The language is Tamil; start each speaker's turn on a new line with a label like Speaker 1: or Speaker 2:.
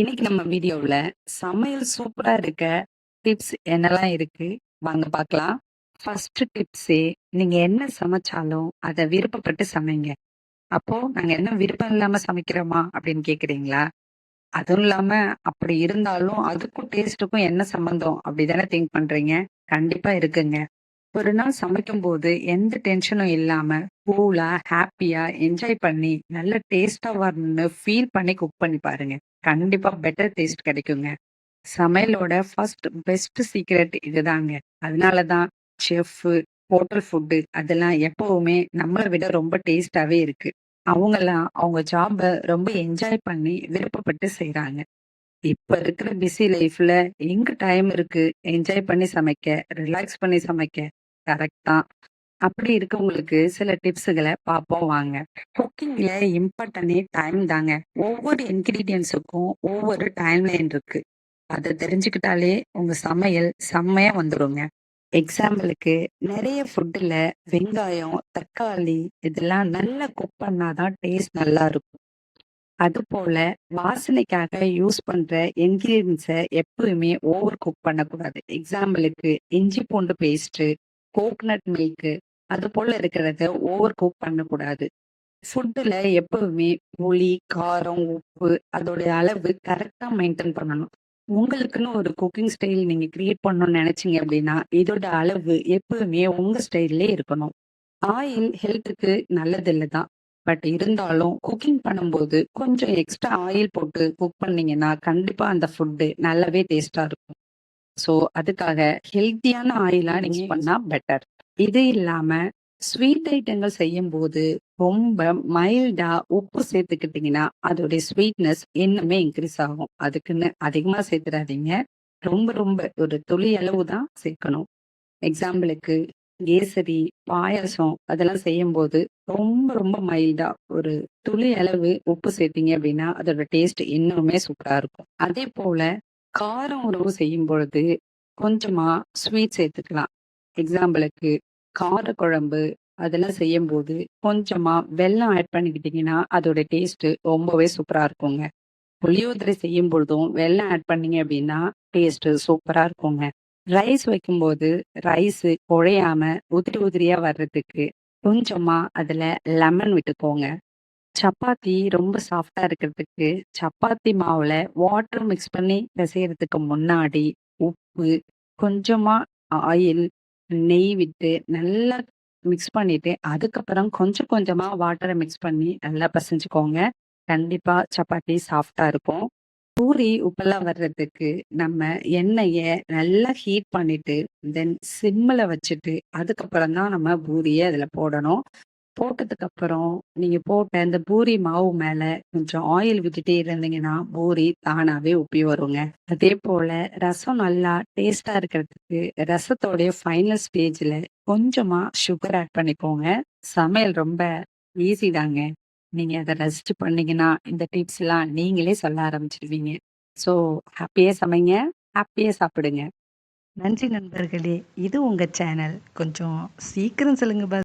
Speaker 1: இன்னைக்கு நம்ம வீடியோவில் சமையல் சூப்பராக இருக்க டிப்ஸ் என்னெல்லாம் இருக்கு? வாங்க பார்க்கலாம். ஃபர்ஸ்ட் டிப்ஸு நீங்கள் என்ன சமைச்சாலும் அதை விருப்பப்பட்டு சமைங்க. அப்போ நாங்கள் என்ன விருப்பம் இல்லாமல் சமைக்கிறோமா? அப்படின்னு கேட்குறீங்களா அதுவும் இல்லாமல் அப்படி இருந்தாலும் அதுக்கும் டேஸ்ட்டுக்கும் என்ன சம்மந்தம்? அப்படி தானே திங்க் பண்ணுறீங்க கண்டிப்பாக இருக்குங்க. ஒரு நாள் சமைக்கும்போது எந்த டென்ஷனும் இல்லாம கூலா, ஹாப்பியா என்ஜாய் பண்ணி நல்ல டேஸ்டா வரணும்னு ஃபீல் பண்ணி குக் பண்ணி பாருங்க. கண்டிப்பா பெட்டர் டேஸ்ட் கிடைக்குங்க. சமையலோட ஃபர்ஸ்ட் பெஸ்ட் சீக்ரெட் இதுதாங்க. அதனால தான் செஃப்பு, ஹோட்டல் ஃபுட்டு அதெல்லாம் எப்பவுமே நம்மளை விட ரொம்ப டேஸ்டாவே இருக்கு. அவங்கெல்லாம் அவங்க ஜாபை ரொம்ப என்ஜாய் பண்ணி விருப்பப்பட்டு செய்யறாங்க இப்ப இருக்கிற பிஸி லைஃப்ல எங்க டைம் இருக்கு என்ஜாய் பண்ணி சமைக்க, ரிலாக்ஸ் பண்ணி சமைக்க? கரெக்ட் தான். அப்படி இருக்கவங்களுக்கு சில டிப்ஸுகள பார்ப்போம் வாங்க. குக்கிங்ல இம்பார்ட்டனே டைம் தாங்க. ஒவ்வொரு இன்கிரீடியன்ட்ஸுக்கும் ஒவ்வொரு டைம்லைன் இருக்கு. அத தெரிஞ்சுக்கிட்டாலே உங்க சமையல் செம்மையா வந்துருங்க. எக்ஸாம்பிளுக்கு நெறைய ஃபுட்டுல வெங்காயம், தக்காளி இதெல்லாம் நல்லா குக் பண்ணா தான் டேஸ்ட் நல்லா இருக்கும். அதுபோல வாசனைக்காக யூஸ் பண்ற இன்கிரீடியன்ட்ஸ எப்பவுமே ஓவர் குக் பண்ணக்கூடாது. எக்ஸாம்பிளுக்கு இஞ்சி பூண்டு பேஸ்ட்டு, கோகனட் மில்க்கு அதுபோல இருக்கிறத ஓவர் குக் பண்ணக்கூடாது. ஃபுட்டில் எப்பவுமே புளி, காரம், உப்பு அதோடைய அளவு கரெக்டாக மெயின்டைன் பண்ணணும். உங்களுக்குன்னு ஒரு குக்கிங் ஸ்டைல் நீங்கள் கிரியேட் பண்ணணும்னு நெனச்சீங்க அப்படின்னா, இதோட அளவு எப்பவுமே உங்கள் ஸ்டைல்லே இருக்கணும். ஆயில் ஹெல்த்துக்கு நல்லதில்லை தான். பட் இருந்தாலும் குக்கிங் பண்ணும்போது கொஞ்சம் எக்ஸ்ட்ரா ஆயில் போட்டு குக் பண்ணீங்கன்னா, கண்டிப்பாக அந்த ஃபுட்டு நல்லாவே டேஸ்ட்டாக இருக்கும். ஸோ, அதுக்காக ஹெல்த்தியான ஆயிலாக நீங்க பண்ணால் பண்ணா பெட்டர். இது இல்லாம ஸ்வீட் ஐட்டங்கள் செய்யும்போது ரொம்ப மைல்டா உப்பு சேர்த்துக்கிட்டீங்கன்னா, அதோடைய ஸ்வீட்னஸ் இன்னுமே இன்க்ரீஸ் ஆகும். அதுக்குன்னு அதிகமா சேர்த்துடாதீங்க ரொம்ப ரொம்ப ஒரு துளி அளவு தான் சேர்க்கணும். எக்ஸாம்பிளுக்கு கேசரி, பாயாசம் அதெல்லாம் செய்யும்போது ரொம்ப ரொம்ப மைல்டா ஒரு துளி அளவு உப்பு சேர்த்தீங்க அப்படின்னா, அதோட டேஸ்ட் இன்னுமே சூப்பரா இருக்கும். அதே போல காரம் உணவு செய்யும்பொழுது கொஞ்சமா ஸ்வீட் சேர்த்துக்கலாம். எக்ஸாம்பிளுக்கு காரக்குழம்பு அதெல்லாம் செய்யும்போது கொஞ்சமா வெல்லம் ஆட் பண்ணிக்கிட்டீங்கன்னா, அதோட டேஸ்ட்டு ரொம்பவே சூப்பரா இருக்குங்க. புளியோதரை செய்யும் பொழுதும் வெல்லம் ஆட் பண்ணீங்க அப்படின்னா, டேஸ்ட்டு சூப்பரா இருக்குங்க. ரைஸ் வைக்கும்போது ரைஸு குழையாம உதிரி உதிரியா வர்றதுக்கு கொஞ்சமா அதுல லெமன் விட்டுக்கோங்க. சப்பாத்தி ரொம்ப சாஃப்ட்டா இருக்கிறதுக்கு சப்பாத்தி மாவுல வாட்டர் மிக்ஸ் பண்ணி பிசையறதுக்கு முன்னாடி உப்பு, கொஞ்சமா ஆயில், நெய் விட்டு நல்லா மிக்ஸ் பண்ணிட்டு, அதுக்கப்புறம் கொஞ்சம் கொஞ்சமா வாட்டர மிக்ஸ் பண்ணி நல்லா பெசஞ்சுக்கோங்க. கண்டிப்பா சப்பாத்தி சாஃப்ட்டா இருக்கும். பூரி உப்பெல்லாம் வர்றதுக்கு நம்ம எண்ணெய நல்லா ஹீட் பண்ணிட்டு, தென் சிம்ல வச்சுட்டு, அதுக்கப்புறம் தான் நம்ம பூரிய அதில் போடணும். போட்டதுக்கப்புறம் நீங்க போட்ட இந்த பூரி மாவு மேல கொஞ்சம் ஆயில் விட்டுட்டே இருந்தீங்கன்னா, பூரி தானாவே உப்பி வருங்க. அதே போல ரசம் நல்லா டேஸ்டா இருக்கிறதுக்கு ரசத்தோடைய ஃபைனல் ஸ்டேஜ்ல கொஞ்சமா சுகர் ஆட் பண்ணிக்கோங்க. சமையல் ரொம்ப ஈஸி தாங்க. நீங்க அதை ரசிச்சு பண்ணீங்கன்னா, இந்த டிப்ஸ்லாம் நீங்களே சொல்ல ஆரம்பிச்சிடுவீங்க ஸோ ஹாப்பியே சமைங்க, ஹாப்பியே சாப்பிடுங்க. நன்றி நண்பர்களே! இது உங்க சேனல். கொஞ்சம் சீக்கிரம் சொல்லுங்க பாஸ்.